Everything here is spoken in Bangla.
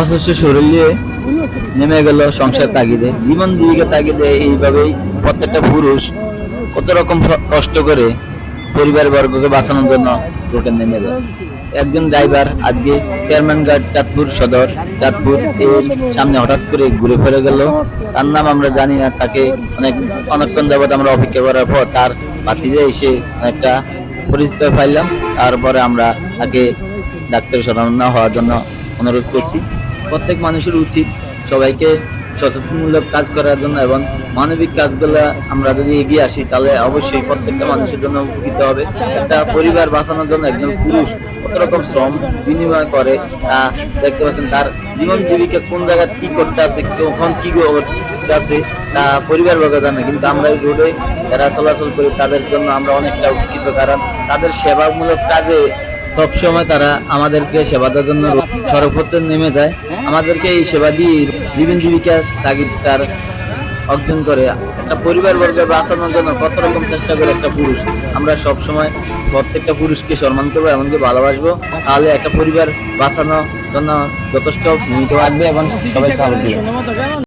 অসুস্থ শরীর নিয়ে নেমে গেল সংসার তাগিদে। জীবন জীবিকা তাগিদে এইভাবেই প্রত্যেকটা পুরুষ কত রকম কষ্ট করে পরিবার বর্গকে বাঁচানোর জন্য রোডে নেমে যায়। একজন ড্রাইভার আজকে চেয়ারম্যান গার্ড চাঁদপুর সদর চাঁদপুর এর সামনে হঠাৎ করে ঘুরে ফিরে গেল। তার নাম আমরা জানি না তাকে অনেক অনেকক্ষণ যাবত আমরা অপেক্ষা করার পর তার বাতিতে এসে অনেকটা পরিচয় পাইলাম। তারপরে আমরা তাকে ডাক্তার শরণাপন্ন হওয়ার জন্য অনুরোধ করছি। প্রত্যেক মানুষের উচিত সবাইকে সচেতনমূলক কাজ করার জন্য এবং মানবিক কাজগুলো আমরা যদি এগিয়ে আসি, তাহলে অবশ্যই প্রত্যেকটা মানুষের জন্য উপকৃত হবে। একটা পরিবার বাঁচানোর জন্য একজন পুরুষ কত রকম শ্রম বিনিময় করে, তা দেখতে পাচ্ছেন তার জীবন জীবিকা কোন জায়গায় কি করতে আছে, কখন কি আছে, তা পরিবার বর্গ জানে। কিন্তু আমরা এই রোডে যারা চলাচল করি, তাদের জন্য আমরা অনেকটা উপকৃত। কারণ তাদের সেবামূলক কাজে সবসময় তারা আমাদেরকে সেবা দেওয়ার জন্য সর্বপ্রথম নেমে যায়। আমাদেরকে এই সেবা দিয়ে জীবন জীবিকা তাগিদ তার অর্জন করে। একটা পরিবার বর্গ বাঁচানোর জন্য কত রকম চেষ্টা করে একটা পুরুষ। আমরা সব সময় প্রত্যেকটা পুরুষকে সম্মান করব, এমনকি ভালোবাসবো। তাহলে একটা পরিবার বাঁচানোর জন্য যথেষ্ট ভূমিকা রাখবে এবং সবাই সাহায্য